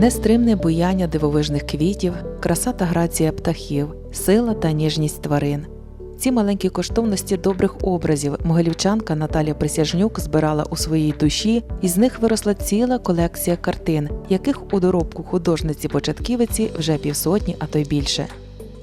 Нестримне буяння дивовижних квітів, краса та грація птахів, сила та ніжність тварин. Ці маленькі коштовності добрих образів могилівчанка Наталія Присяжнюк збирала у своїй душі, і з них виросла ціла колекція картин, яких у доробку художниці-початківиці вже півсотні, а то й більше.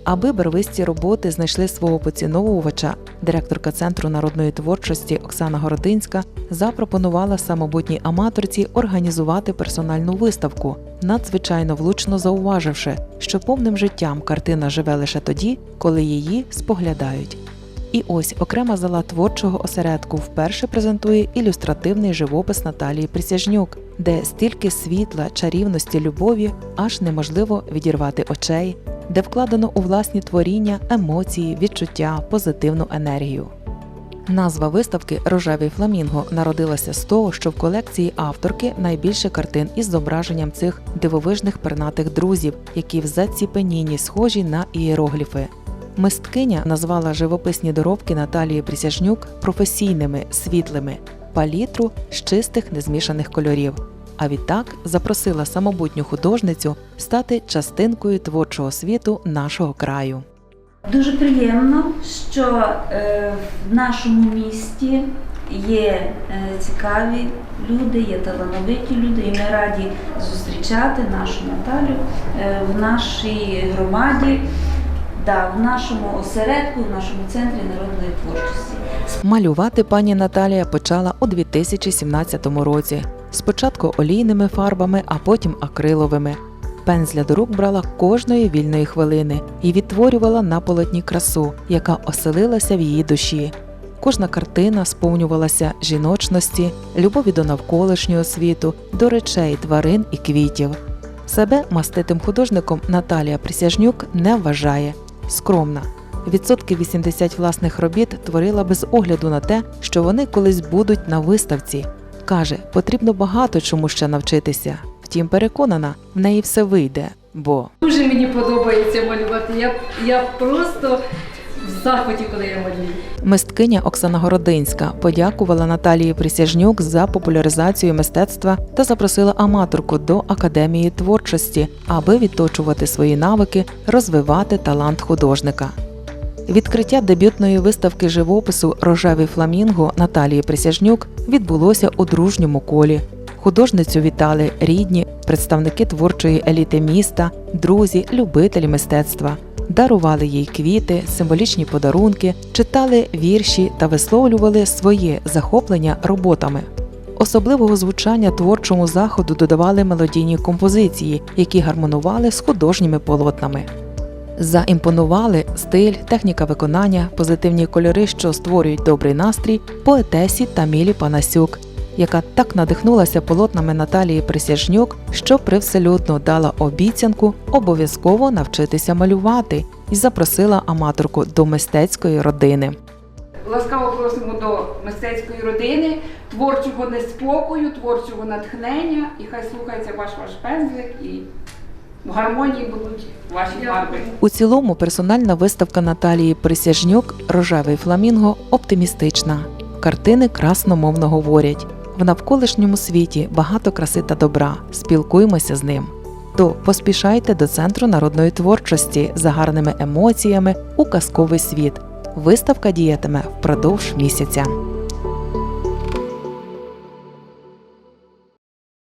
Аби барвисті роботи знайшли свого поціновувача, директорка Центру народної творчості Оксана Городинська запропонувала самобутній аматорці організувати персональну виставку, надзвичайно влучно зауваживши, що повним життям картина живе лише тоді, коли її споглядають. І ось окрема зала творчого осередку вперше презентує ілюстративний живопис Наталії Присяжнюк, де стільки світла, чарівності, любові аж неможливо відірвати очей, де вкладено у власні творіння емоції, відчуття, позитивну енергію. Назва виставки Рожевий фламінго народилася з того, що в колекції авторки найбільше картин із зображенням цих дивовижних пернатих друзів, які в заціпенінні схожі на ієрогліфи. Мисткиня назвала живописні доробки Наталії Присяжнюк професійними, світлими, палітру з чистих незмішаних кольорів. А відтак запросила самобутню художницю стати частинкою творчого світу нашого краю. Дуже приємно, що е, в нашому місті є е, цікаві люди, є талановиті люди, і ми раді зустрічати нашу Наталю е, в нашій громаді, да, в нашому осередку, в нашому центрі народної творчості. Малювати пані Наталія почала у 2017 році. Спочатку олійними фарбами, а потім акриловими. Пензля до рук брала кожної вільної хвилини і відтворювала на полотні красу, яка оселилася в її душі. Кожна картина сповнювалася жіночності, любові до навколишнього світу, до речей, тварин і квітів. Себе маститим художником Наталія Присяжнюк не вважає скромна. Відсотки 80 власних робіт творила без огляду на те, що вони колись будуть на виставці. Каже, потрібно багато чому ще навчитися. Втім, переконана, в неї все вийде, бо Дуже мені подобається малювати. Я, я просто в захваті, коли я малюю. мисткиня Оксана Городинська подякувала Наталії Присяжнюк за популяризацію мистецтва та запросила аматорку до академії творчості, аби відточувати свої навики, розвивати талант художника. Відкриття дебютної виставки живопису Рожевий фламінго Наталії Присяжнюк відбулося у дружньому колі. Художницю вітали рідні, представники творчої еліти міста, друзі, любителі мистецтва. Дарували їй квіти, символічні подарунки, читали вірші та висловлювали своє захоплення роботами. Особливого звучання творчому заходу додавали мелодійні композиції, які гармонували з художніми полотнами. Заімпонували стиль, техніка виконання, позитивні кольори, що створюють добрий настрій, поетесі Тамілі Панасюк, яка так надихнулася полотнами Наталії Присяжнюк, що привселюдно дала обіцянку обов'язково навчитися малювати і запросила аматорку до мистецької родини. Ласкаво просимо до мистецької родини, творчого неспокою, творчого натхнення, і хай слухається ваш ваш пензлик і в гармонії будуть ваші фарби. У цілому персональна виставка Наталії Присяжнюк Рожевий фламінго оптимістична. Картини красномовно говорять. В навколишньому світі багато краси та добра. Спілкуємося з ним. То поспішайте до центру народної творчості за гарними емоціями у казковий світ. Виставка діятиме впродовж місяця.